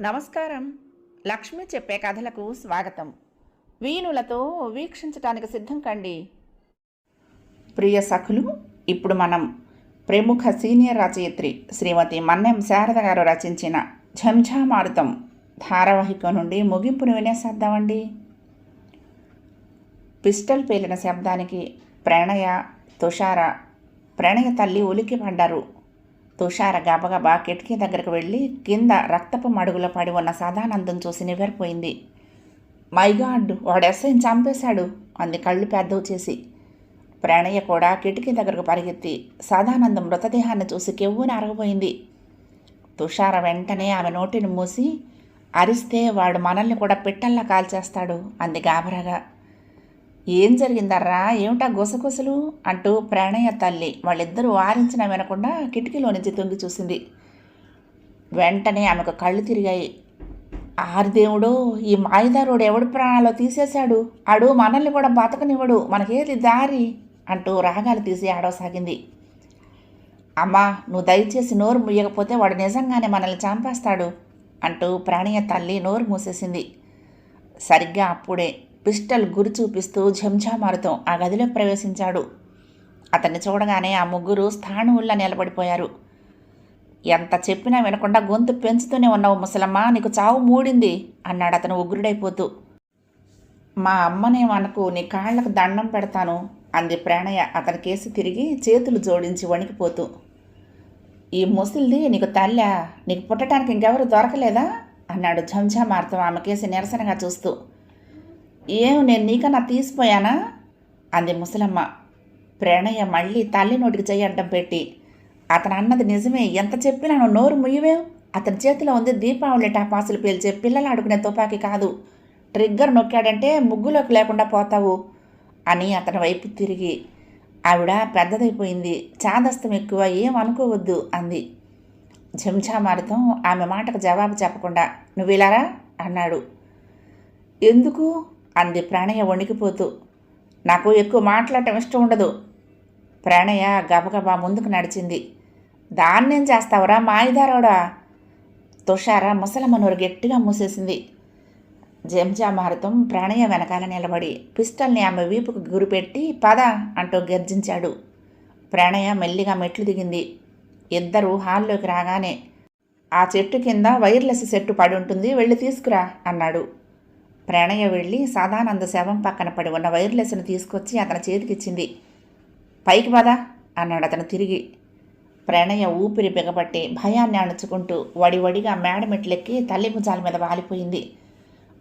నమస్కారం. లక్ష్మి చెప్పే కథలకు స్వాగతం. వీణులతో వీక్షించటానికి సిద్ధం కండి. ప్రియ సఖులు ఇప్పుడు మనం ప్రముఖ సీనియర్ రచయిత్రి శ్రీమతి మన్నెం శారద గారు రచించిన ఝంఝామారుతం ధారావాహిక నుండి ముగింపును వినేసేద్దామండి. పిస్టల్ పేలిన శబ్దానికి ప్రణయ తుషార ప్రణయ తల్లి ఉలికి పడ్డారు తుషార గబగబా కిటికీ దగ్గరకు వెళ్ళి కింద రక్తపు మడుగులో పడి ఉన్న సదానందం చూసి నివ్వెరపోయింది. మై గాడ్ వాడు ఎస్ఐని చంపేశాడు అంది కళ్ళు పెద్దవి చేసి. ప్రణయ కూడా కిటికీ దగ్గరకు పరిగెత్తి సదానందం మృతదేహాన్ని చూసి కెవ్వుని అరగపోయింది తుషార వెంటనే ఆమె నోటిని మూసి అరిస్తే వాడు మనల్ని కూడా పిట్టల్లా కాల్చేస్తాడు అంది గాబరాగా. ఏం జరిగిందర్రా? ఏమిటా గుసగుసలు? అంటూ ప్రణయ తల్లి వాళ్ళిద్దరూ వారించిన వినకుండా కిటికీలో నుంచి తొంగి చూసింది. వెంటనే ఆమెకు కళ్ళు తిరిగాయి. ఆరుదేవుడు ఈ మాయదారుడు ఎవడు ప్రాణాలో తీసేశాడు. ఆడు మనల్ని కూడా బతకనివ్వడు. మనకేది దారి? అంటూ రాగాలు తీసి ఆడవసాగింది. అమ్మా నువ్వు దయచేసి నోరు ముయ్యకపోతే వాడు నిజంగానే మనల్ని చంపేస్తాడు అంటూ ప్రాణీయ తల్లి నోరు మూసేసింది. సరిగ్గా అప్పుడే పిస్టల్ గురి చూపిస్తూ ఝంఝామారుతం ఆ గదిలో ప్రవేశించాడు. అతన్ని చూడగానే ఆ ముగ్గురు స్థాణువుల్లా నిలబడిపోయారు. ఎంత చెప్పినా వినకుండా గొంతు పెంచుతూనే ఉన్నావు ముసలమ్మ నీకు చావు మూడింది అన్నాడు అతను ఉగ్రుడైపోతూ. మా అమ్మనే మనకు నీ కాళ్ళకు దండం పెడతాను అంది ప్రణయ అతని కేసు తిరిగి చేతులు జోడించి వణికిపోతూ. ఈ ముసలిది నీకు తల్లా నీకు పుట్టడానికి ఇంకెవరు దొరకలేదా? అన్నాడు ఝంఝామార్తం ఆమె కేసి నిరసనగా చూస్తూ. ఏం నేను నీకన్నా తీసిపోయానా? అంది ముసలమ్మ. ప్రణయ మళ్ళీ తల్లి నోటికి చెయ్యి అడ్డం పెట్టి. అతను అన్నది నిజమే. ఎంత చెప్పినా నువ్వు నోరు ముయ్యవే అతని చేతిలో ఉంది దీపావళి టాపాసులు పేల్చే పిల్లలు ఆడుకునే తుపాకీ కాదు. ట్రిగ్గర్ నొక్కాడంటే ముగ్గులోకి లేకుండా పోతావు అని అతని వైపు తిరిగి. ఆవిడ పెద్దదైపోయింది. చాదస్తం ఎక్కువ ఏం అనుకోవద్దు అంది. ఝంఝామారుతం ఆమె మాటకు జవాబు చెప్పకుండా నువ్వు ఇలారా? అన్నాడు. ఎందుకు? అంది ప్రణయ వణికిపోతూ. నాకు ఎక్కువ మాట్లాడటం ఇష్టం ఉండదు. ప్రణయ గబగబా ముందుకు నడిచింది. దాన్నేం చేస్తావురా మాయిదారోడా తుషార ముసలమ్మనూరు గట్టిగా మూసేసింది. జంజామారుతం ప్రణయ వెనకాల నిలబడి పిస్టల్ని ఆమె వీపుకు గురిపెట్టి పద అంటూ గర్జించాడు. ప్రణయ మెల్లిగా మెట్లు దిగింది. ఇద్దరు హాల్లోకి రాగానే ఆ చెట్టు కింద వైర్లెస్ సెట్టు పడి ఉంటుంది వెళ్ళి తీసుకురా అన్నాడు. ప్రణయ వెళ్ళి సదానంద శవం పక్కన పడి ఉన్న వైర్లెస్ను తీసుకొచ్చి అతని చేతికిచ్చింది. పైకి పదా అన్నాడు అతను తిరిగి. ప్రణయ ఊపిరి బిగబట్టి భయాన్ని అణుచుకుంటూ వడివడిగా మేడమెట్లెక్కి తల్లి భుజాల మీద వాలిపోయింది.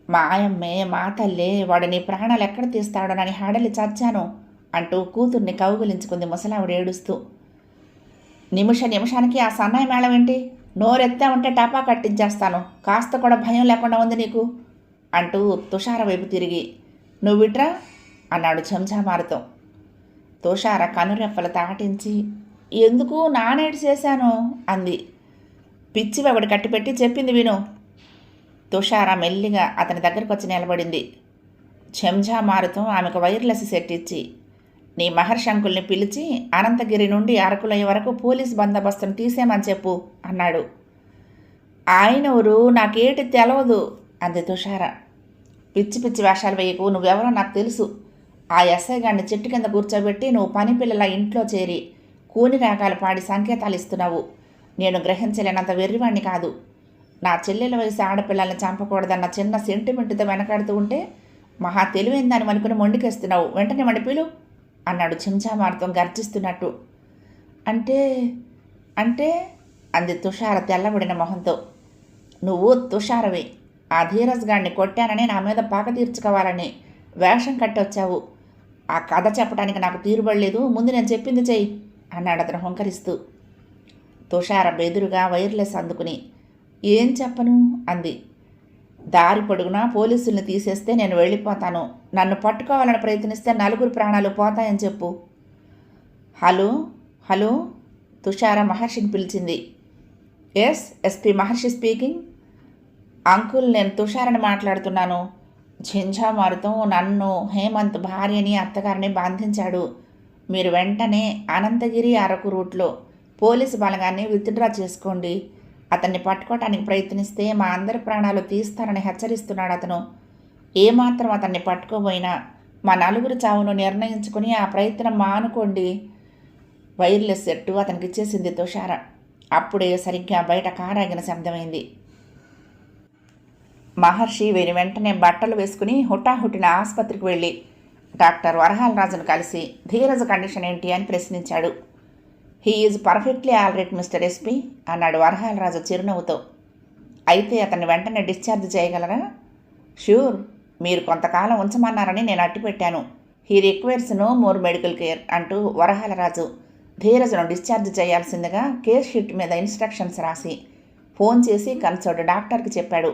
మా ఆయమ్మే మా తల్లే వాడు నీ ప్రాణాలు ఎక్కడ తీస్తాడోనని హడలి చచ్చాను అంటూ కూతుర్ని కౌగులించుకుంది ముసలావిడ ఏడుస్తూ. నిమిష నిమిషానికి ఆ సన్నాయి మేళం ఏంటి? నోరెత్తా ఉంటే టపా కట్టించేస్తాను. కాస్త కూడా భయం లేకుండా ఉంది నీకు. అంటూ తుషార వైపు తిరిగి నువ్విట్రా? అన్నాడు చెంచామారుతో తుషార కనురెప్పలు తాటించి ఎందుకు నానేడు చేశాను? అంది. పిచ్చి ఒకటి కట్టిపెట్టి చెప్పింది విను. తుషార మెల్లిగా అతని దగ్గరకు వచ్చి నిలబడింది. చెంజా మారుతో ఆమెకు వైర్లెస్ సెట్ ఇచ్చి నీ మహర్షంకుల్ని పిలిచి అనంతగిరి నుండి అరకులయ్యే వరకు పోలీస్ బందోబస్తును తీసేమని చెప్పు అన్నాడు. ఆయన ఊరు నాకేటి తెలవదు. అంది తుషార. పిచ్చి పిచ్చి వేషాలు వేయకు నువ్వెవరో నాకు తెలుసు. ఆ ఎస్ఐ గారిని చెట్టు కింద కూర్చోబెట్టి నువ్వు పని పిల్లల ఇంట్లో చేరి కూని రాగాలు పాడి సంకేతాలు ఇస్తున్నావు. నేను గ్రహించలేనంత వెర్రివాణ్ణి కాదు. నా చెల్లెల వయసు ఆడపిల్లల్ని చంపకూడదన్న చిన్న సెంటిమెంట్తో వెనకాడుతూ ఉంటే మహా తెలివైందని అనుకుని మొండికేస్తున్నావు. వెంటనే మణిపిలు అన్నాడు చెంచామార్తం గర్జిస్తున్నట్టు. అంటే అంటే అంది తుషార తెల్లబడిన మొహంతో. నువ్వు తుషారవే. ఆ ధీరజ్ గాడిని కొట్టానని నా మీద పాక తీర్చుకోవాలని వేషం కట్టొచ్చావు. ఆ కథ చెప్పడానికి నాకు తీరుబడలేదు. ముందు నేను చెప్పింది చెయ్యి అన్నాడు అతను హుంకరిస్తూ. తుషార బెదురుగా వైర్లెస్ అందుకుని ఏం చెప్పను? అంది. దారి పొడుగునా పోలీసుల్ని తీసేస్తే నేను వెళ్ళిపోతాను. నన్ను పట్టుకోవాలని ప్రయత్నిస్తే నలుగురు ప్రాణాలు పోతాయని చెప్పు. హలో? హలో? తుషార మహర్షిని పిలిచింది. Yes SP Maharshi speaking uncle నేను తుషారని మాట్లాడుతున్నాను. ఝింఝామారుతం నన్ను హేమంత్ భార్యని అత్తగారిని బంధించాడు. మీరు వెంటనే అనంతగిరి అరకు రూట్లో పోలీసు బలగాన్ని విత్డ్రా చేసుకోండి. అతన్ని పట్టుకోవటానికి ప్రయత్నిస్తే మా అందరి ప్రాణాలు తీస్తారని హెచ్చరిస్తున్నాడు అతను. ఏమాత్రం అతన్ని పట్టుకోబోయినా మా నలుగురు చావును నిర్ణయించుకుని ఆ ప్రయత్నం మానుకోండి. వైర్లెస్ సెట్టు అతనికి ఇచ్చేసింది తుషార. అప్పుడే సరిగ్గా బయట కారాగిన శబ్దమైంది. మహర్షి వీరి వెంటనే బట్టలు వేసుకుని హుటాహుటిన ఆసుపత్రికి వెళ్ళి డాక్టర్ వరహాలరాజును కలిసి ధీరజ్ కండిషన్ ఏంటి అని ప్రశ్నించాడు. He is perfectly alright mister SP అన్నాడు వరహాలరాజు చిరునవ్వుతో. అయితే అతన్ని వెంటనే డిశ్చార్జ్ చేయగలరా? ష్యూర్ మీరు కొంతకాలం ఉంచమన్నారని నేను అట్టిపెట్టాను. He requires no more medical care అంటూ వరహాల రాజు ధీరజ్ను డిశ్చార్జ్ చేయాల్సిందిగా కేర్ షీట్ మీద ఇన్స్ట్రక్షన్స్ రాసి ఫోన్ చేసి కన్సల్ట్ డాక్టర్కి చెప్పాడు.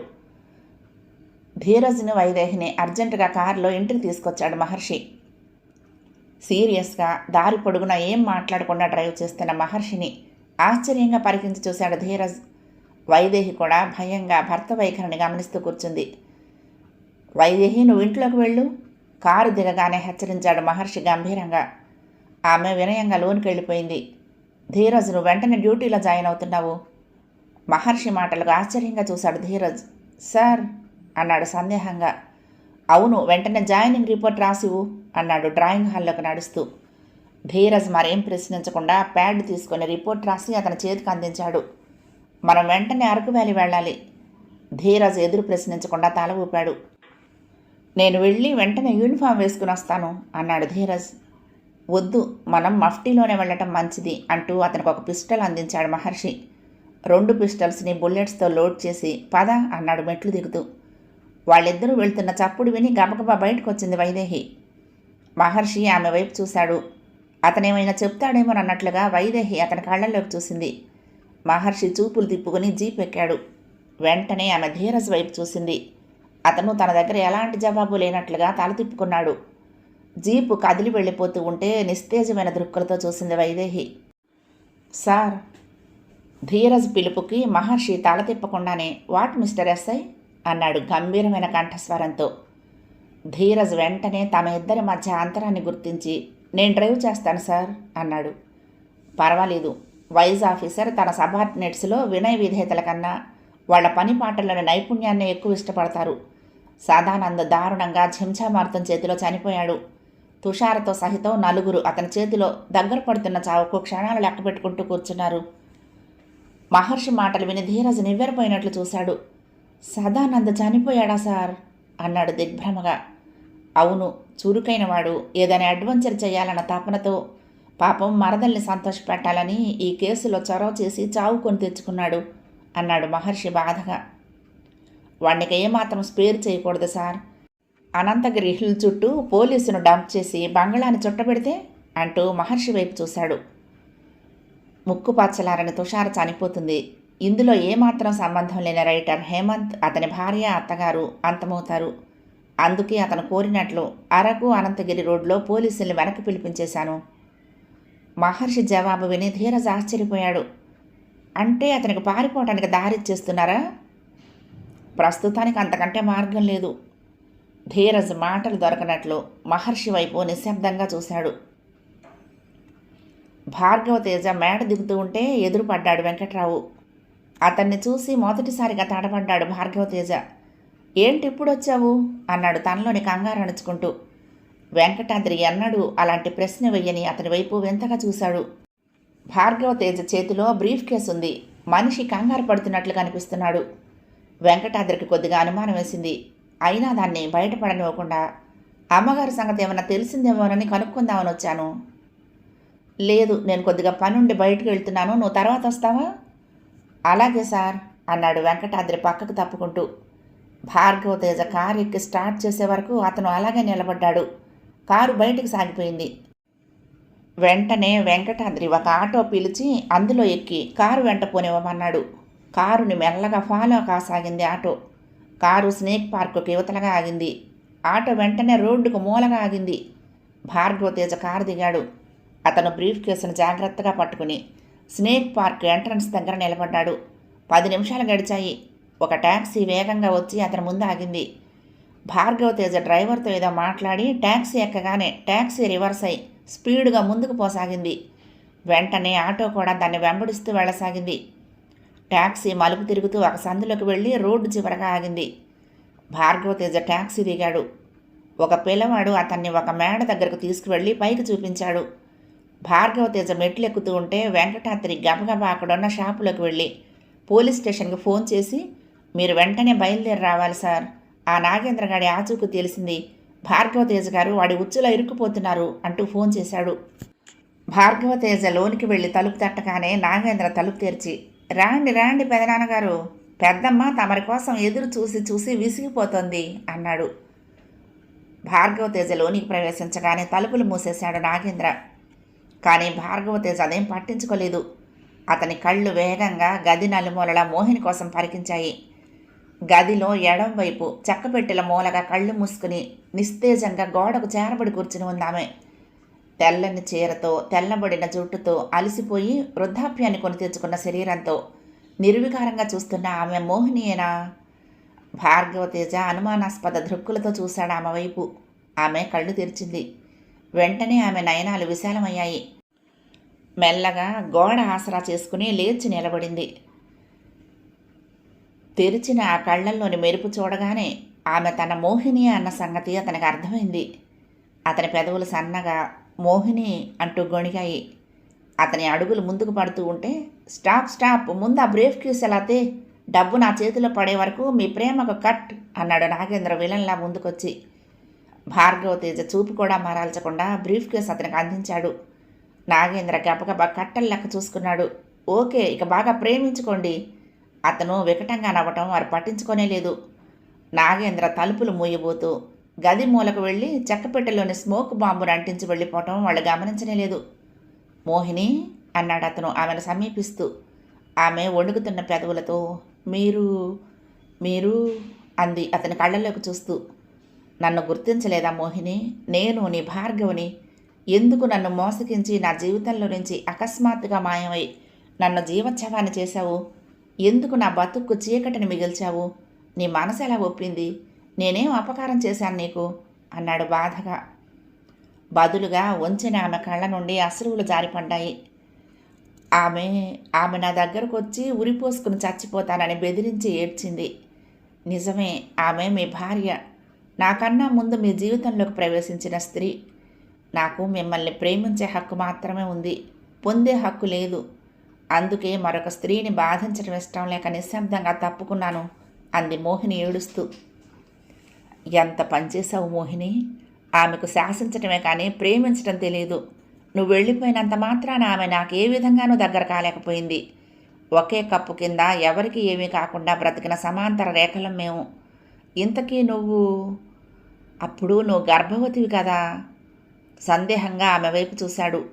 ధీరజ్ను వైదేహిని అర్జెంటుగా కారులో ఇంటికి తీసుకొచ్చాడు మహర్షి. సీరియస్గా దారి పొడుగున ఏం మాట్లాడకుండా డ్రైవ్ చేస్తున్న మహర్షిని ఆశ్చర్యంగా పరికించి చూశాడు ధీరజ్. వైదేహి కూడా భయంగా భర్త వైఖరిని గమనిస్తూ కూర్చుంది. వైదేహి నువ్వు ఇంట్లోకి వెళ్ళు. కారు దిగగానే హెచ్చరించాడు మహర్షి గంభీరంగా. ఆమె వినయంగా లోనికి వెళ్ళిపోయింది. ధీరజ్ నువ్వు వెంటనే డ్యూటీలో జాయిన్ అవుతున్నావు. మహర్షి మాటలకు ఆశ్చర్యంగా చూశాడు ధీరజ్. సార్ అన్నాడు సందేహంగా. అవును వెంటనే జాయినింగ్ రిపోర్ట్ రాసివు అన్నాడు డ్రాయింగ్ హాల్లోకి నడుస్తూ. ధీరజ్ మరేం ప్రశ్నించకుండా ప్యాడ్ తీసుకొని రిపోర్ట్ రాసి అతని చేతికి అందించాడు. మనం వెంటనే అరకు వ్యాలీ వెళ్ళాలి. ధీరజ్ ఎదురు ప్రశ్నించకుండా తల ఊపాడు. నేను వెళ్ళి వెంటనే యూనిఫామ్ వేసుకుని వస్తాను అన్నాడు ధీరజ్. వద్దు మనం మఫ్టీలోనే వెళ్ళటం మంచిది అంటూ అతనికి ఒక పిస్టల్ అందించాడు మహర్షి. రెండు పిస్టల్స్ని బుల్లెట్స్తో లోడ్ చేసి పద అన్నాడు మెట్లు దిగుతూ. వాళ్ళిద్దరూ వెళ్తున్న చప్పుడు విని గబగబా బయటకు వచ్చింది వైదేహి. మహర్షి ఆమె వైపు చూశాడు. అతనేమైనా చెప్తాడేమోనన్నట్లుగా వైదేహి అతని కళ్ళల్లోకి చూసింది. మహర్షి చూపులు తిప్పుకొని జీప్ ఎక్కాడు వెంటనే ఆమె ధీరజ్ వైపు చూసింది. అతను తన దగ్గర ఎలాంటి జవాబు లేనట్లుగా తల తిప్పుకున్నాడు. జీపు కదిలి వెళ్ళిపోతూ ఉంటే నిస్తేజమైన దృక్కులతో చూసింది వైదేహి. సార్ ధీరజ్ పిలుపుకి మహర్షి తల తిప్పకుండానే వాట్ మిస్టర్ ఎస్ఐ? అన్నాడు గంభీరమైన కంఠస్వరంతో. ధీరజ్ వెంటనే తమ ఇద్దరి మధ్య అంతరాన్ని గుర్తించి నేను డ్రైవ్ చేస్తాను సార్ అన్నాడు. పర్వాలేదు. వైజ్ ఆఫీసర్ తన సబార్డినేట్స్లో వినయ విధేయతల కన్నా వాళ్ళ పని పాటల్లోని నైపుణ్యాన్ని ఎక్కువ ఇష్టపడతారు. సదానంద్ దారుణంగా ఝింఛామార్తం చేతిలో చనిపోయాడు. తుషారతో సహితం నలుగురు అతని చేతిలో దగ్గర పడుతున్న చావుకు క్షణాలు లెక్క పెట్టుకుంటూ కూర్చున్నారు. మహర్షి మాటలు విని ధీరజ్ నివ్వెరపోయినట్లు చూశాడు. సదానంద చనిపోయాడా సార్? అన్నాడు దిగ్భ్రమగా. అవును చురుకైన వాడు ఏదైనా అడ్వెంచర్ చేయాలన్న తపనతో పాపం మరదల్ని సంతోషపెట్టాలని ఈ కేసులో చొరవ చేసి చావుకొని తెచ్చుకున్నాడు అన్నాడు మహర్షి బాధగా. వాడికి ఏమాత్రం స్పేర్ చేయకూడదు సార్. అనంతగిరి హిల్ చుట్టూ పోలీసును డంప్ చేసి బంగళాన్ని చుట్టబెడితే అంటూ మహర్షి వైపు చూశాడు. ముక్కు పచ్చలారని తుషార చనిపోతుంది. ఇందులో ఏమాత్రం సంబంధం లేని రైటర్ హేమంత్ అతని భార్య అత్తగారు అంతమవుతారు. అందుకే అతను కోరినట్లు అరకు అనంతగిరి రోడ్లో పోలీసుల్ని వెనక్కి పిలిపించేశాను. మహర్షి జవాబు విని ధీరజ్ ఆశ్చర్యపోయాడు. అంటే అతనికి పారిపోవటానికి దారిచ్చేస్తున్నారా? ప్రస్తుతానికి అంతకంటే మార్గం లేదు. ధీరజ్ మాటలు దొరకనట్లు మహర్షి వైపు నిశ్శబ్దంగా చూశాడు. భార్గవ తేజ మేడ దిగుతూ ఉంటే ఎదురుపడ్డాడు వెంకట్రావు. అతన్ని చూసి మొదటిసారిగా తడబడ్డాడు భార్గవతేజ. ఏంటిప్పుడు ఏంటి ఇప్పుడు వచ్చావు అన్నాడు తనలోని కంగారు అణుచుకుంటూ. వెంకటాద్రి ఎన్నడూ అలాంటి ప్రశ్న వెయ్యని అతని వైపు వింతగా చూశాడు. భార్గవతేజ చేతిలో బ్రీఫ్ కేసు ఉంది. మనిషి కంగారు పడుతున్నట్లు కనిపిస్తున్నాడు వెంకటాద్రికి కొద్దిగా అనుమానం వేసింది. అయినా దాన్ని బయటపడనివ్వకుండా అమ్మగారి సంగతి ఏమైనా తెలిసిందేమోనని కనుక్కుందామని వచ్చాను. లేదు నేను కొద్దిగా పనుండి బయటకు వెళ్తున్నాను. నువ్వు తర్వాత వస్తావా? అలాగే సార్ అన్నాడు వెంకటాద్రి పక్కకు తప్పుకుంటూ. భార్గవ తేజ కారు ఎక్కి స్టార్ట్ చేసే వరకు అతను అలాగే నిలబడ్డాడు. కారు బయటికి సాగిపోయింది. వెంటనే వెంకటాద్రి ఒక ఆటో పిలిచి అందులో ఎక్కి కారు వెంట పోనివ్వమన్నాడు. కారుని మెల్లగా ఫాలో కాసాగింది ఆటో. కారు స్నేక్ పార్కుకి యువతలగా ఆగింది. ఆటో వెంటనే రోడ్డుకు మూలగా ఆగింది. భార్గవ తేజ కారు దిగాడు. అతను బ్రీఫ్ కేసును జాగ్రత్తగా పట్టుకుని స్నేక్ పార్క్ ఎంట్రన్స్ దగ్గర నిలబడ్డాడు. పది నిమిషాలు గడిచాయి. ఒక ట్యాక్సీ వేగంగా వచ్చి అతని ముందు ఆగింది. భార్గవ తేజ డ్రైవర్తో ఏదో మాట్లాడి ట్యాక్సీ ఎక్కగానే ట్యాక్సీ రివర్స్ అయి స్పీడ్గా ముందుకు పోసాగింది. వెంటనే ఆటో కూడా దాన్ని వెంబడిస్తూ వెళ్ళసాగింది. ట్యాక్సీ మలుపు తిరుగుతూ ఒక సందులోకి వెళ్ళి రోడ్డు చివరగా ఆగింది. భార్గవ తేజ ట్యాక్సీ దిగాడు. ఒక పిల్లవాడు అతన్ని ఒక మేడ దగ్గరకు తీసుకువెళ్ళి పైకి చూపించాడు. భార్గవ తేజ మెట్లు ఎక్కుతూ ఉంటే వెంకటాద్రి గబగబా అక్కడున్న షాపులోకి వెళ్ళి పోలీస్ స్టేషన్కి ఫోన్ చేసి మీరు వెంటనే బయలుదేరి రావాలి సార్. ఆ నాగేంద్ర గాడి ఆచూకు తెలిసింది. భార్గవ తేజ గారు వాడి ఉచ్చులో ఇరుక్కుపోతున్నారు అంటూ ఫోన్ చేశాడు. భార్గవ తేజ లోనికి వెళ్ళి తలుపు తట్టగానే నాగేంద్ర తలుపు తెరిచి రాండి రాండి పెదనాన్నగారు పెద్దమ్మ తమరి కోసం ఎదురు చూసి చూసి విసిగిపోతోంది అన్నాడు. భార్గవ తేజ లోనికి ప్రవేశించగానే తలుపులు మూసేశాడు నాగేంద్ర. కానీ భార్గవతేజ అదేం పట్టించుకోలేదు. అతని కళ్ళు వేగంగా గది నలుమూలల మోహిని కోసం పరికించాయి. గదిలో ఎడం వైపు చెక్కపెట్టెల మూలగా కళ్ళు మూసుకుని నిస్తేజంగా గోడకు చేరబడి కూర్చుని ఉందామె. తెల్లని చీరతో తెల్లబడిన జుట్టుతో అలసిపోయి వృద్ధాప్యాన్ని కొని తెచ్చుకున్న శరీరంతో నిర్వికారంగా చూస్తున్న ఆమె మోహినియేనా? భార్గవతేజ అనుమానాస్పద దృక్కులతో చూశాడు ఆమె వైపు. ఆమె కళ్ళు తెరిచింది. వెంటనే ఆమె నయనాలు విశాలమయ్యాయి. మెల్లగా గోడ ఆసరా చేసుకుని లేచి నిలబడింది. తెరిచిన ఆ కళ్ళల్లోని మెరుపు చూడగానే ఆమె తన మోహిని అన్న సంగతి అతనికి అర్థమైంది. అతని పెదవులు సన్నగా మోహిని అంటూ గొణిగాయి. అతని అడుగులు ముందుకు పడుతూ ఉంటే స్టాప్ స్టాప్ ముందు ఆ బ్రేఫ్ క్యూస్ ఎలాతే డబ్బు నా చేతిలో పడే వరకు మీ ప్రేమకు కట్ అన్నాడు నాగేంద్ర విలన్లా ముందుకొచ్చి. భార్గవ తేజ చూపు కూడా మరాల్చకుండా బ్రీఫ్ కేస్ అతనికి అందించాడు. నాగేంద్ర గబగబా కట్టలు లెక్క చూసుకున్నాడు. ఓకే ఇక బాగా ప్రేమించుకోండి. అతను వికటంగా నవ్వటం వారు పట్టించుకోనే లేదు. నాగేంద్ర తలుపులు మూయబోతూ గది మూలకు వెళ్ళి చెక్కపెట్టెలోని స్మోక్ బాంబును అంటించి వెళ్ళిపోవటం వాళ్ళు గమనించనే లేదు. మోహిని అన్నాడు అతను ఆమెను సమీపిస్తూ. ఆమె వణుకుతున్న పెదవులతో మీరు మీరు అంది అతని కళ్ళలోకి చూస్తూ. నన్ను గుర్తించలేదా మోహిని? నేను నీ భార్గవుని. ఎందుకు నన్ను మోసగించి నా జీవితంలో నుంచి అకస్మాత్తుగా మాయమై నన్ను జీవోత్సవాన్ని చేశావు? ఎందుకు నా బతుక్కు చీకటిని మిగిల్చావు? నీ మనసు ఎలా ఒప్పింది? నేనేం అపకారం చేశాను నీకు? అన్నాడు బాధగా. బదులుగా వంచిన ఆమె కళ్ళ నుండి అశ్రువులు జారిపడ్డాయి. ఆమె ఆమె నా దగ్గరకు వచ్చి ఉరిపోసుకుని చచ్చిపోతానని బెదిరించి ఏడ్చింది. నిజమే ఆమె మీ భార్య. నాకన్నా ముందు మీ జీవితంలోకి ప్రవేశించిన స్త్రీ నాకు మిమ్మల్ని ప్రేమించే హక్కు మాత్రమే ఉంది. పొందే హక్కు లేదు. అందుకే మరొక స్త్రీని బాధించడం ఇష్టం లేక నిశ్శబ్దంగా తప్పుకున్నాను అంది మోహిని ఏడుస్తూ. ఎంత పనిచేశావు మోహిని? ఆమెకు శాసించటమే కానీ ప్రేమించటం తెలియదు నువ్వు వెళ్ళిపోయినంత మాత్రాన ఆమె నాకు ఏ విధంగానూ దగ్గర కాలేకపోయింది. ఒకే కప్పు కింద ఎవరికి ఏమీ కాకుండా బ్రతికిన సమాంతర రేఖలం మేము. ఇంతకీ నువ్వు అప్పుడు నువ్వు గర్భవతివి కదా. సందేహంగా ఆమె వైపు చూశాడు.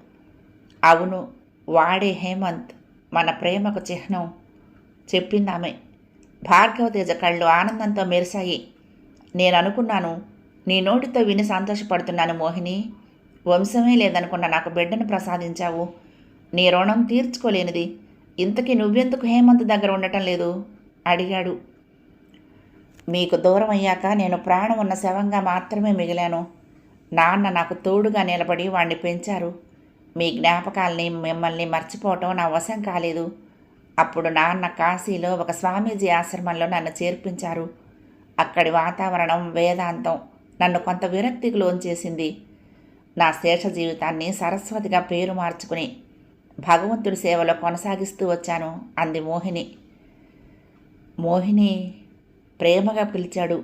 అవును వాడే హేమంత్ మన ప్రేమకు చిహ్నం చెప్పింది ఆమె. భార్గవతేజ కళ్ళు ఆనందంతో మెరిశాయి. నేను అనుకున్నాను నీ నోటితో విని సంతోషపడుతున్నాను మోహిని. వంశమే లేదనుకున్న నాకు బిడ్డను ప్రసాదించావు. నీ రుణం తీర్చుకోలేనిది. ఇంతకీ నువ్వెందుకు హేమంత్ దగ్గర ఉండటం లేదు? అడిగాడు. మీకు దూరం అయ్యాక నేను ప్రాణం ఉన్న శవంగా మాత్రమే మిగిలాను. నాన్న నాకు తోడుగా నిలబడి వాణ్ణి పెంచారు. మీ జ్ఞాపకాల్ని మిమ్మల్ని మర్చిపోవటం నా వశం కాలేదు. అప్పుడు నాన్న కాశీలో ఒక స్వామీజీ ఆశ్రమంలో నన్ను చేర్పించారు. అక్కడి వాతావరణం వేదాంతం. నన్ను కొంత విరక్తికి లోంచేసింది. నా శేష జీవితాన్ని సరస్వతిగా పేరు మార్చుకుని భగవంతుడి సేవలో కొనసాగిస్తూ వచ్చాను అంది మోహిని. మోహిని ప్రేమగా పిలిచాడు.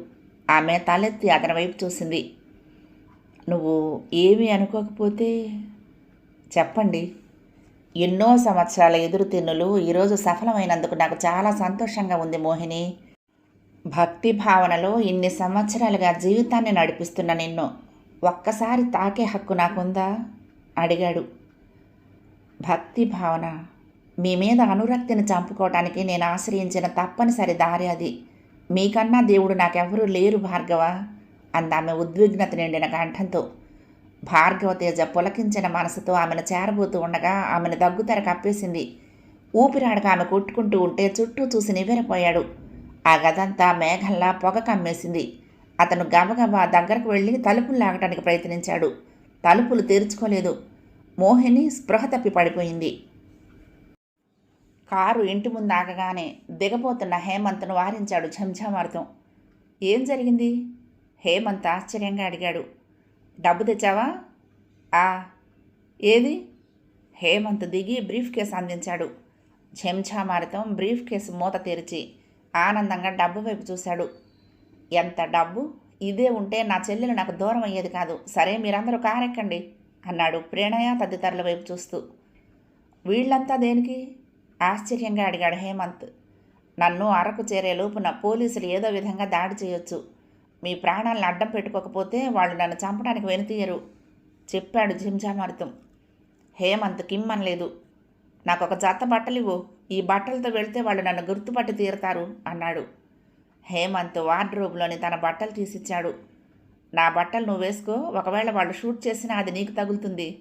ఆమె తలెత్తి అతని వైపు చూసింది. నువ్వు ఏమీ అనుకోకపోతే చెప్పండి. ఎన్నో సంవత్సరాల ఎదురు తిన్నులు ఈరోజు సఫలమైనందుకు నాకు చాలా సంతోషంగా ఉంది మోహిని. భక్తి భావనలో ఇన్ని సంవత్సరాలుగా జీవితాన్ని నడిపిస్తున్న నిన్ను ఒక్కసారి తాకే హక్కు నాకుందా? అడిగాడు. భక్తి భావన. మీ మీద అనురక్తిని చంపుకోవటానికి నేను ఆశ్రయించిన తప్పనిసరి దారి అది. మీకన్నా దేవుడు నాకెవరూ లేరు భార్గవ! అందామె ఉద్విగ్నత నిండిన కంఠంతో. భార్గవ తేజ పులకించిన మనసుతో ఆమెను చేరబోతూ ఉండగా ఆమెను దగ్గుతెర కప్పేసింది. ఊపిరాడక ఆమె కొట్టుకుంటూ ఉంటే చుట్టూ చూసి నివ్వెరపోయాడు. ఆ గదంతా మేఘంలా పొగ కమ్మేసింది. అతను గబగబా దగ్గరకు వెళ్ళి తలుపులు లాగటానికి ప్రయత్నించాడు. తలుపులు తెరుచుకోలేదు. మోహిని స్పృహ తప్పి పడిపోయింది. కారు ఇంటి ముందు ఆగగానే దిగబోతున్న హేమంత్ను వారించాడు ఝంఝామారుతం ఏం జరిగింది? హేమంత్ ఆశ్చర్యంగా అడిగాడు. డబ్బు తెచ్చావా? ఆ. ఏది? హేమంత్ దిగి బ్రీఫ్ కేసు అందించాడు. ఝంఝామారుతం బ్రీఫ్ కేసు మూత తెరిచి ఆనందంగా డబ్బు వైపు చూశాడు. ఎంత డబ్బు? ఇదే ఉంటే నా చెల్లెలు నాకు దూరం అయ్యేది కాదు. సరే మీరందరూ కారెక్కండి అన్నాడు ప్రేణయ తదితరుల వైపు చూస్తూ. వీళ్ళంతా దేనికి? ఆశ్చర్యంగా అడిగాడు హేమంత్. నన్ను అరకు చేరే లోపున పోలీసులు ఏదో విధంగా దాడి చేయొచ్చు. మీ ప్రాణాలను అడ్డం పెట్టుకోకపోతే వాళ్ళు నన్ను చంపడానికి వెనుతీయరు చెప్పాడు జింజామారుతం. హేమంత్ కిమ్మనలేదు. నాకు ఒక జత బట్టలు ఇవ్వు ఈ బట్టలతో వెళ్తే వాళ్ళు నన్ను గుర్తుపట్టి తీరుతారు అన్నాడు. హేమంత్ వార్డ్రోబ్లోని తన బట్టలు తీసిచ్చాడు. నా బట్టలు నువ్వు వేసుకో ఒకవేళ వాళ్ళు షూట్ చేసినా అది నీకు తగులుతుంది.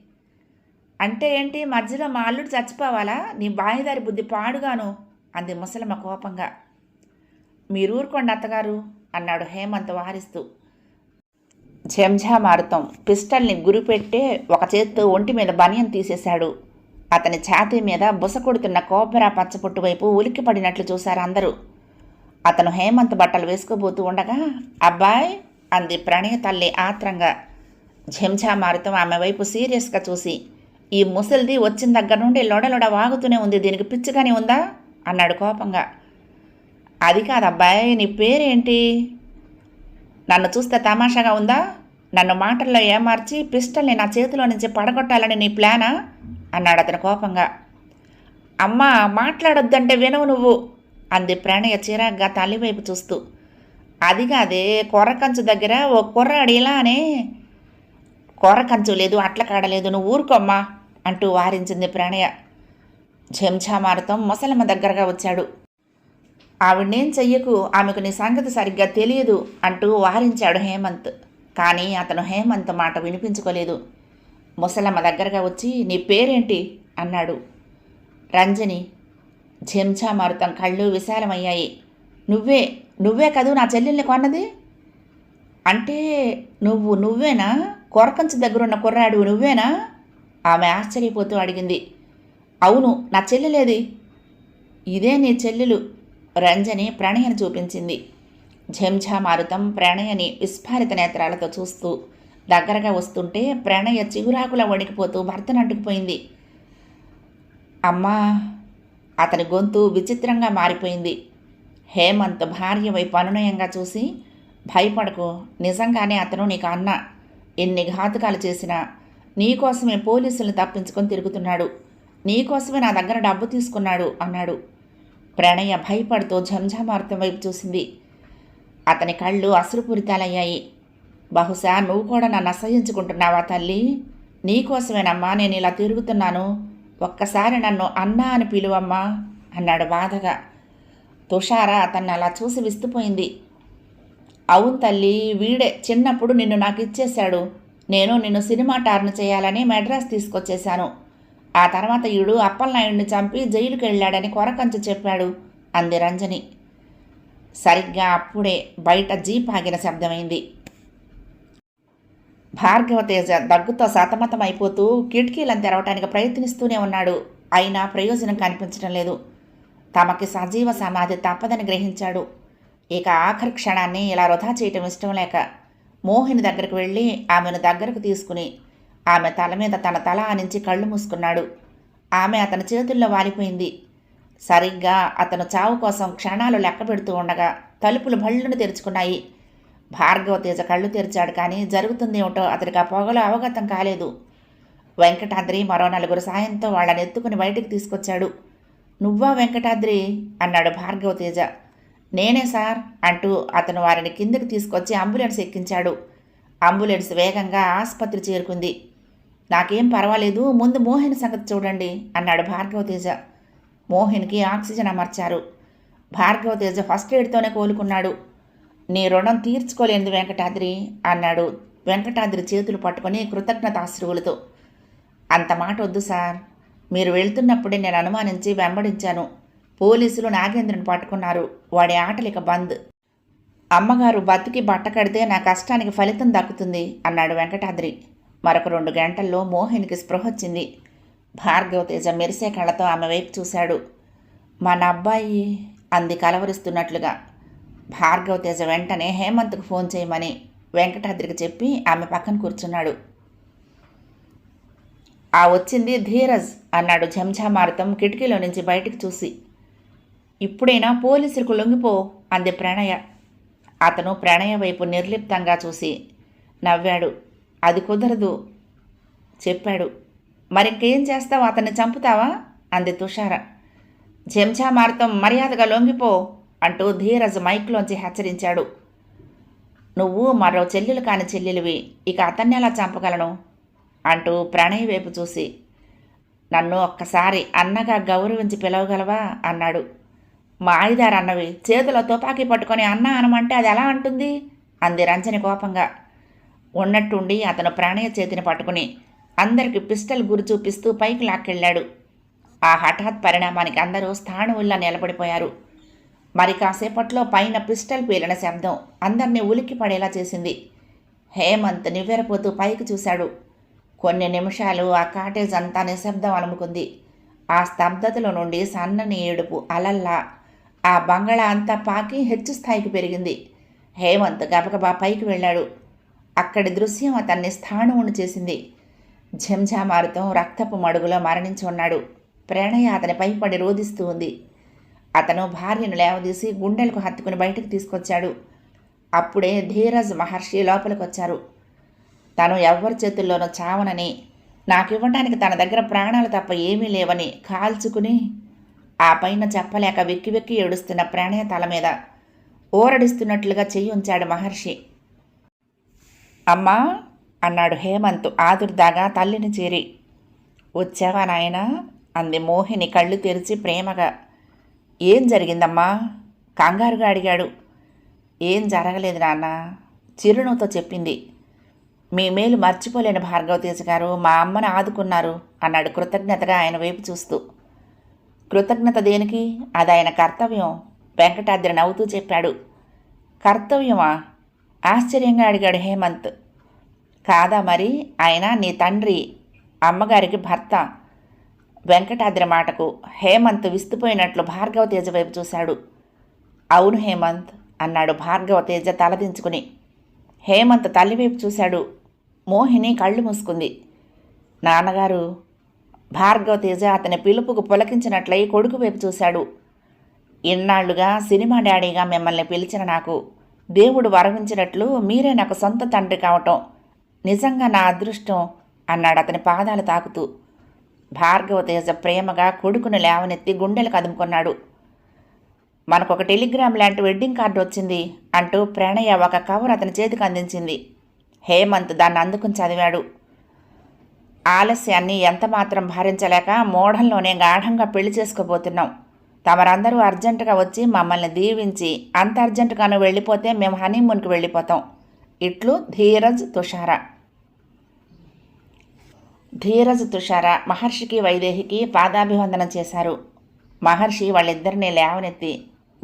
అంటే ఏంటి? మధ్యలో మా అల్లుడు చచ్చిపోవాలా? నీ బాయిదారి బుద్ధి పాడుగాను అంది ముసలమ్మ కోపంగా. మీరు ఊరుకోండి అత్తగారు అన్నాడు హేమంత్ వారిస్తూ. మారుతాం పిస్టల్ని గురిపెట్టే ఒక చేత్తో ఒంటి మీద బనియం తీసేశాడు. అతని ఛాతీ మీద బుస కొడుతున్న కోబ్బెరా పచ్చపొట్టు వైపు ఉలిక్కి పడినట్లు చూశారు అందరూ. అతను హేమంత్ బట్టలు వేసుకోబోతూ ఉండగా అబ్బాయ్ అంది ప్రణయ తల్లి ఆత్రంగా. ఝంఝామారుతం ఆమె వైపు సీరియస్గా చూసి ఈ ముసలిది వచ్చిన దగ్గర నుండి లొడలొడ వాగుతూనే ఉంది. దీనికి పిచ్చిగానే ఉందా? అన్నాడు కోపంగా. అది కాదబ్బాయ్ నీ పేరేంటి? నన్ను చూస్తే తమాషాగా ఉందా? నన్ను మాటల్లో ఏమార్చి పిస్టల్ని నా చేతిలో నుంచి పడగొట్టాలని నీ ప్లానా? అన్నాడు అతను కోపంగా. అమ్మా మాట్లాడొద్దంటే వినవు నువ్వు అంది ప్రణయ చిరాగ్గా తల్లివైపు చూస్తూ. అది కాదే కొర్రకంచు దగ్గర ఓ కుర్రాడు ఇలానే కొర్రకంచు లేదు అట్ల కాడలేదు నువ్వు ఊరుకోమ్మా. అంటూ వారించింది ప్రణయ. ఝంఝామారుతం ముసలమ్మ దగ్గరగా వచ్చాడు. ఆవిడనేం చెయ్యకు? ఆమెకు నీ సంగతి సరిగ్గా తెలియదు అంటూ వారించాడు హేమంత్. కానీ అతను హేమంత్ మాట వినిపించుకోలేదు. ముసలమ్మ దగ్గరగా వచ్చి నీ పేరేంటి? అన్నాడు. రంజని ఝంఝామారుతం కళ్ళు విశాలమయ్యాయి. నువ్వే నువ్వే కదూ నా చెల్లెల్ని కొన్నది? అంటే నువ్వు నువ్వేనా? కొరకంచి దగ్గరున్న కుర్రాడు నువ్వేనా? ఆమె ఆశ్చర్యపోతూ అడిగింది. అవును నా చెల్లెలేది? ఇదే నీ చెల్లెలు? రంజని ప్రణయని చూపించింది. ఝంఝామారుతం ప్రణయని విస్ఫారిత నేత్రాలతో చూస్తూ దగ్గరగా వస్తుంటే ప్రణయ చిగురాకుల వణికిపోతూ భర్తనంటుకుపోయింది అమ్మా అతని గొంతు విచిత్రంగా మారిపోయింది. హేమంత్ భార్య వైపు అనునయంగా చూసి భయపడకు నిజంగానే అతను నీకు అన్న. ఎన్ని ఘాతుకాలు చేసినా నీకోసమే పోలీసులను తప్పించుకొని తిరుగుతున్నాడు. నీకోసమే నా దగ్గర డబ్బు తీసుకున్నాడు అన్నాడు. ప్రణయ భయపడుతూ ఝంఝామార్తం వైపు చూసింది. అతని కళ్ళు అసురుపూరితాలయ్యాయి. బహుశా నువ్వు కూడా నన్ను అసహించుకుంటున్నావా తల్లి? నీకోసమేనమ్మా నేను ఇలా తిరుగుతున్నాను. ఒక్కసారి నన్ను అన్నా అని పిలువమ్మా అన్నాడు బాధగా. తుషార అతన్ని అలా చూసి విస్తుపోయింది. అవును తల్లి వీడే చిన్నప్పుడు నిన్ను నాకు ఇచ్చేశాడు. నేను నిన్ను సినిమా టార్న్ చేయాలని మెడ్రాస్ తీసుకొచ్చేశాను. ఆ తర్వాత ఈడు అప్పలనాయుడిని చంపి జైలుకి వెళ్ళాడని కొరకంచు చెప్పాడు అంది రంజని. సరిగ్గా అప్పుడే బయట జీప్ ఆగిన శబ్దమైంది. భార్గవతేజ దగ్గుతో సతమతమైపోతూ కిటికీలను తెరవటానికి ప్రయత్నిస్తూనే ఉన్నాడు. అయినా ప్రయోజనం కనిపించడం లేదు. తమకి సజీవ సమాధి తప్పదని గ్రహించాడు. ఇక ఆఖరి క్షణాన్ని ఇలా వృధా చేయటం ఇష్టం లేక మోహిని దగ్గరకు వెళ్ళి ఆమెను దగ్గరకు తీసుకుని ఆమె తల మీద తన తల ఆనించి కళ్ళు మూసుకున్నాడు. ఆమె అతని చేతుల్లో వాలిపోయింది. సరిగ్గా అతను చావు కోసం క్షణాలు లెక్క పెడుతూ ఉండగా తలుపులు భళ్ళును తెరుచుకున్నాయి. భార్గవ తేజ కళ్ళు తెరిచాడు కానీ జరుగుతుందేమిటో అతనికి ఆ పొగలో అవగతం కాలేదు. వెంకటాద్రి మరో నలుగురు సాయంతో వాళ్ళని ఎత్తుకుని బయటికి తీసుకొచ్చాడు. నువ్వా వెంకటాద్రి? అన్నాడు భార్గవ తేజ నేనే సార్ అంటూ అతను వారిని కిందకి తీసుకొచ్చి అంబులెన్స్ ఎక్కించాడు. అంబులెన్స్ వేగంగా ఆసుపత్రి చేరుకుంది. నాకేం పర్వాలేదు ముందు మోహిని సంగతి చూడండి అన్నాడు భార్గవతేజ. మోహిన్కి ఆక్సిజన్ అమర్చారు. భార్గవతేజ ఫస్ట్ ఎయిడ్తోనే కోలుకున్నాడు. నీ రుణం తీర్చుకోలేనిది వెంకటాద్రి అన్నాడు వెంకటాద్రి చేతులు పట్టుకొని కృతజ్ఞతాశ్రువులతో అంత మాట వద్దు సార్. మీరు వెళ్తున్నప్పుడే నేను అనుమానించి వెంబడించాను. పోలీసులు నాగేంద్రను పట్టుకున్నారు. వాడి ఆటలిక బంద్. అమ్మగారు బతికి బట్ట కడితే నా కష్టానికి ఫలితం దక్కుతుంది అన్నాడు వెంకటాద్రి. మరొక రెండు గంటల్లో మోహినికి స్పృహ వచ్చింది. మెరిసే కళ్ళతో ఆమె వైపు చూశాడు. మన అబ్బాయి అంది కలవరిస్తున్నట్లుగా. భార్గవతేజ వెంటనే హేమంత్కు ఫోన్ చేయమని వెంకటాద్రికి చెప్పి ఆమె పక్కన కూర్చున్నాడు. ఆ వచ్చింది ధీరజ్ అన్నాడు ఝంఝామారుతం కిటికీలో నుంచి బయటికి చూసి. ఇప్పుడైనా పోలీసులకు లొంగిపో అంది ప్రణయ. అతను ప్రణయ వైపు నిర్లిప్తంగా చూసి నవ్వాడు. అది కుదరదు చెప్పాడు. మరింకేం చేస్తావు? అతన్ని చంపుతావా? అంది తుషార. చెంచామార్తం మర్యాదగా లొంగిపో అంటూ ధీరజ్ మైక్లోంచి హెచ్చరించాడు. నువ్వు మరో చెల్లెలు కాని చెల్లెలివి ఇక అతన్ని ఎలా చంపగలను? అంటూ ప్రణయ్ వైపు చూసి నన్ను ఒక్కసారి అన్నగా గౌరవించి పిలవగలవా? అన్నాడు. మాయిదారన్నవి. అన్నవి చేతిలో తుపాకీ పట్టుకొని అన్న అనమంటే అది ఎలా అంటుంది? అంది రంజని కోపంగా. ఉన్నట్టుండి అతను ప్రాణయ చేతిని పట్టుకుని అందరికి పిస్టల్ గురి చూపిస్తూ పైకి లాక్కెళ్ళాడు. ఆ హఠాత్ పరిణామానికి అందరూ స్థాణువుల్లా నిలబడిపోయారు. మరి కాసేపట్లో పైన పిస్టల్ పేలిన శబ్దం అందరినీ ఉలిక్కి పడేలా చేసింది. హేమంత్ నివ్వెరపోతూ పైకి చూశాడు. కొన్ని నిమిషాలు ఆ కాటేజ్ అంతా నిశ్శబ్దం అలుముకుంది. ఆ స్తబ్దతలో నుండి సన్నని ఏడుపు అలల్లా ఆ బంగళా అంతా పాకి హెచ్చు స్థాయికి పెరిగింది. హేమంత్ గబగబా పైకి వెళ్ళాడు. అక్కడి దృశ్యం అతన్ని స్థానమును చేసింది. ఝంఝామారుతం రక్తపు మడుగులో మరణించి ఉన్నాడు. ప్రణయ అతనిపై పడి రోధిస్తూ ఉంది. అతను భార్యను లేవదీసి గుండెలకు హత్తుకుని బయటకు తీసుకొచ్చాడు. అప్పుడే ధీరజ్ మహర్షి లోపలికి వచ్చారు తను ఎవ్వరి చేతుల్లోనూ చావనని నాకివ్వడానికి తన దగ్గర ప్రాణాలు తప్ప ఏమీ లేవని కాల్చుకుని ఆ పైన చెప్పలేక వెక్కి వెక్కి ఏడుస్తున్న ప్రణయ తల మీద ఊరడిస్తున్నట్లుగా చెయ్యి ఉంచాడు మహర్షి. అమ్మా! అన్నాడు హేమంత్ ఆదుర్దాగా తల్లిని చేరి. వచ్చావా నాయనా? అంది మోహిని కళ్ళు తెరిచి ప్రేమగా. ఏం జరిగిందమ్మా? కంగారుగా అడిగాడు. ఏం జరగలేదు నాన్న చిరునవ్వుతో చెప్పింది. మీ మేలు మర్చిపోలేని భార్గవ తేజ గారు మా అమ్మని ఆదుకున్నారు అన్నాడు కృతజ్ఞతగా ఆయన వైపు చూస్తూ. కృతజ్ఞత దేనికి? అది కర్తవ్యం. వెంకటాద్రి నవ్వుతూ చెప్పాడు. కర్తవ్యమా? ఆశ్చర్యంగా అడిగాడు హేమంత్. కాదా మరి? ఆయన నీ తండ్రి అమ్మగారికి భర్త. వెంకటాద్రి మాటకు హేమంత్ విస్తుపోయినట్లు భార్గవ తేజ వైపు చూశాడు. అవును హేమంత్ అన్నాడు భార్గవ తేజ తలదించుకుని హేమంత్ తల్లివైపు చూశాడు. మోహిని కళ్ళు మూసుకుంది. నాన్నగారు భార్గవ తేజ అతని పిలుపుకు పులకించినట్లయి కొడుకు వైపు చూశాడు. ఇన్నాళ్ళుగా సినిమా డాడీగా మిమ్మల్ని పిలిచిన నాకు దేవుడు వరవించినట్లు మీరే నాకు సొంత తండ్రి కావటం నిజంగా నా అదృష్టం అన్నాడు అతని పాదాలు తాకుతూ. భార్గవ తేజ ప్రేమగా కొడుకును లేవనెత్తి గుండెలు కదుముకున్నాడు మనకు ఒక టెలిగ్రామ్ లాంటి వెడ్డింగ్ కార్డు వచ్చింది అంటూ ప్రణయ ఒక కవర్ అతని చేతికి అందించింది. హేమంత్ దాన్ని అందుకుని చదివాడు. ఆలస్యాన్ని ఎంతమాత్రం భరించలేక మూఢంలోనే గాఢంగా పెళ్ళి చేసుకోబోతున్నాం. తమరందరూ అర్జెంటుగా వచ్చి మమ్మల్ని దీవించి అంత అర్జెంటుగాను వెళ్ళిపోతే మేము హనీమూన్కి వెళ్ళిపోతాం. ఇట్లు ధీరజ్ తుషార. ధీరజ్ తుషార మహర్షికి వైదేహికి పాదాభివందనం చేశారు. మహర్షి వాళ్ళిద్దరినీ లేవనెత్తి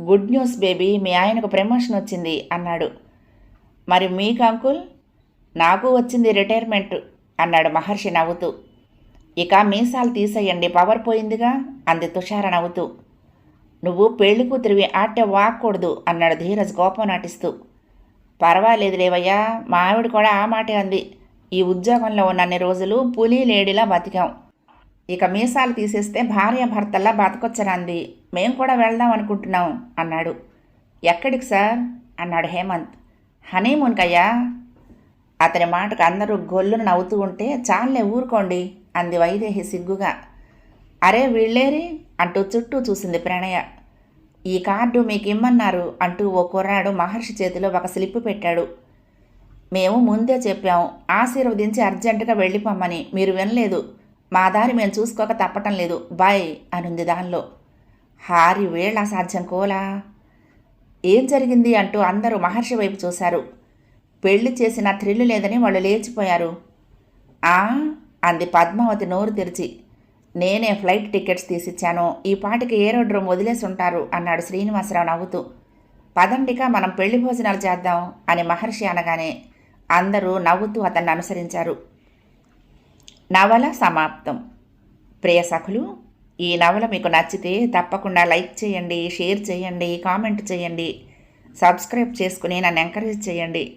గుడ్ న్యూస్ బేబీ మీ ఆయనకు ప్రమోషన్ వచ్చింది అన్నాడు. మరి మీకు అంకుల్? నాకు వచ్చింది రిటైర్మెంట్. అన్నాడు మహర్షి నవ్వుతూ. ఇక మీసాలు తీసేయండి పవర్ పోయిందిగా? అంది తుషార నవ్వుతూ. నువ్వు పెళ్ళి కూతురివి ఆటే వాక్కూడదు అన్నాడు ధీరజ్ కోపం నాటిస్తూ. పర్వాలేదు లేవయ్యా మా ఆవిడ కూడా ఆ మాటే అంది. ఈ ఉద్యోగంలో ఉన్నన్ని రోజులు పులి లేడిలా బతికాం. ఇక మీసాలు తీసేస్తే భార్య భర్తల్లా బతకొచ్చరంది మేం కూడా వెళ్దాం అనుకుంటున్నాం అన్నాడు. ఎక్కడికి సార్? అన్నాడు హేమంత్. హనీమూన్కయ్యా? అతని మాటకు అందరూ గొల్లును నవ్వుతూ ఉంటే చాలే ఊరుకోండి అంది వైదేహి సిగ్గుగా. అరే వీళ్ళేరి అంటూ చుట్టూ చూసింది ప్రణయ. ఈ కార్డు మీకు ఇమ్మన్నారు అంటూ ఓ కుర్రాడు మహర్షి చేతిలో ఒక స్లిప్ పెట్టాడు. మేము ముందే చెప్పాము ఆశీర్వదించి అర్జెంటుగా వెళ్ళిపోమ్మని. మీరు వినలేదు. మా దారి మేము చూసుకోక తప్పటం లేదు. బాయ్ అనుంది దానిలో. హారి వేళ సాధ్యం కోలా? ఏం జరిగింది? అంటూ అందరూ మహర్షి వైపు చూశారు. పెళ్ళి చేసిన థ్రిల్లు లేదని వాళ్ళు లేచిపోయారు. ఆ అంది పద్మావతి నోరు తెరిచి. నేనే ఫ్లైట్ టికెట్స్ తీసిచ్చాను. ఈ పాటికి ఏరోడ్రోమ్ వదిలేసి ఉంటారు అన్నాడు శ్రీనివాసరావు నవ్వుతూ. పదండిక మనం పెళ్ళి భోజనాలు చేద్దాం అని మహర్షి అనగానే అందరూ నవ్వుతూ అతన్ని అనుసరించారు. నవల సమాప్తం. ప్రియ సఖులు ఈ నవల మీకు నచ్చితే తప్పకుండా లైక్ చేయండి షేర్ చేయండి కామెంట్ చేయండి. సబ్స్క్రైబ్ చేసుకుని నన్ను ఎంకరేజ్ చేయండి.